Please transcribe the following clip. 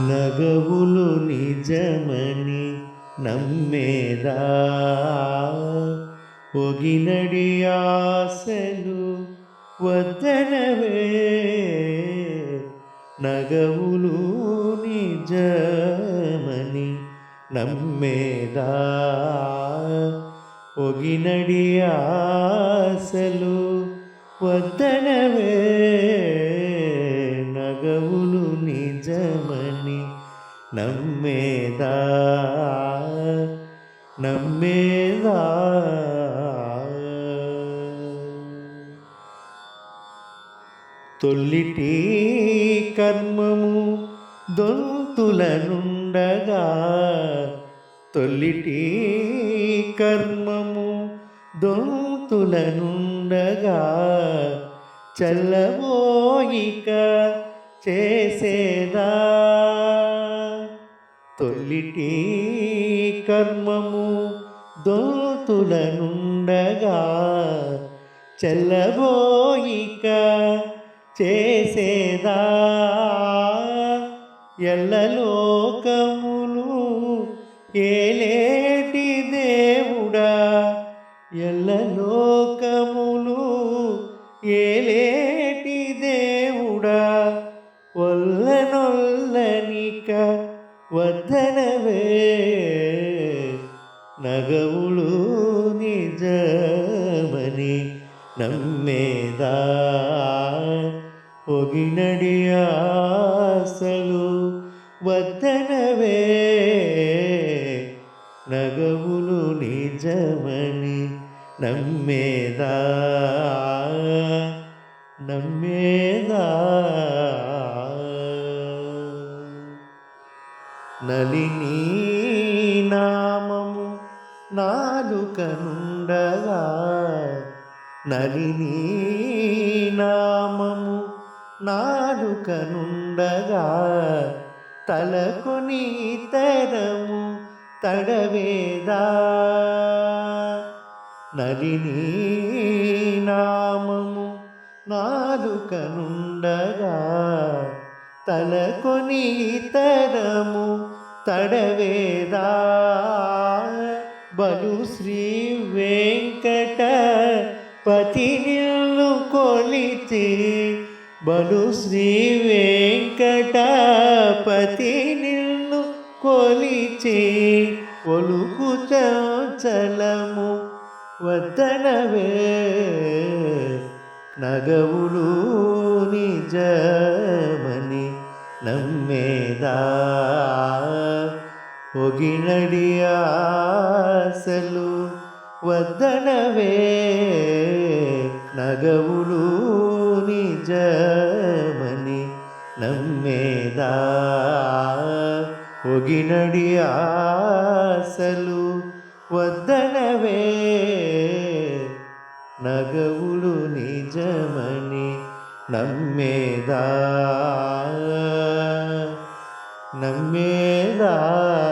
నగవులు నిజమని నమ్మేదా? ఒగినడి ఆశలు వద్దనవే. నగవులు నిజమని నమ్మేదా? ఒగినడి ఆశలు వద్దనవే. నమ్మేదా? నమ్మేదా? తొల్లిటి కర్మము దొంతులనుండగా తొల్లిటి కర్మము దొంతులనుండగా చల్లబోయిక చేసేదా? తొల్లిటి కర్మము దోతులనుండగా చెల్లబోయిక చేసేదా? ఎల్లలోకములు ఏలేటి దేవుడా? ఎల్లలోకములు ఏలేటి దేవుడా? ఒల్లనొల్లనిక వద్దనవే నగవులు నిజమని నమ్మేదా ఒగినడి ఆశలు వద్దనవే నగవులు నిజమని నమ్మేదా నమ్మేదా నలిని నామము నాలుకనుండగా నలిని నామము నాలుకనుండగా తలకొని తరము తడవేదా. నలిని నామము నాలుకనుండగా తలకొని తరము తడవేదా బలు శ్రీ వెంకట పతి నిల్లు కొలిచి బలు శ్రీ వెంకట పతి నిల్లు కొలిచి ఒలుకు చలము వద్దనవే. నగవులు నిజమని నమ్మేదా? ఒగినడి ఆశలు వద్దనవే నగవులు నిజమని నమ్మేదా? ఒగినడి ఆశలు వద్దనవే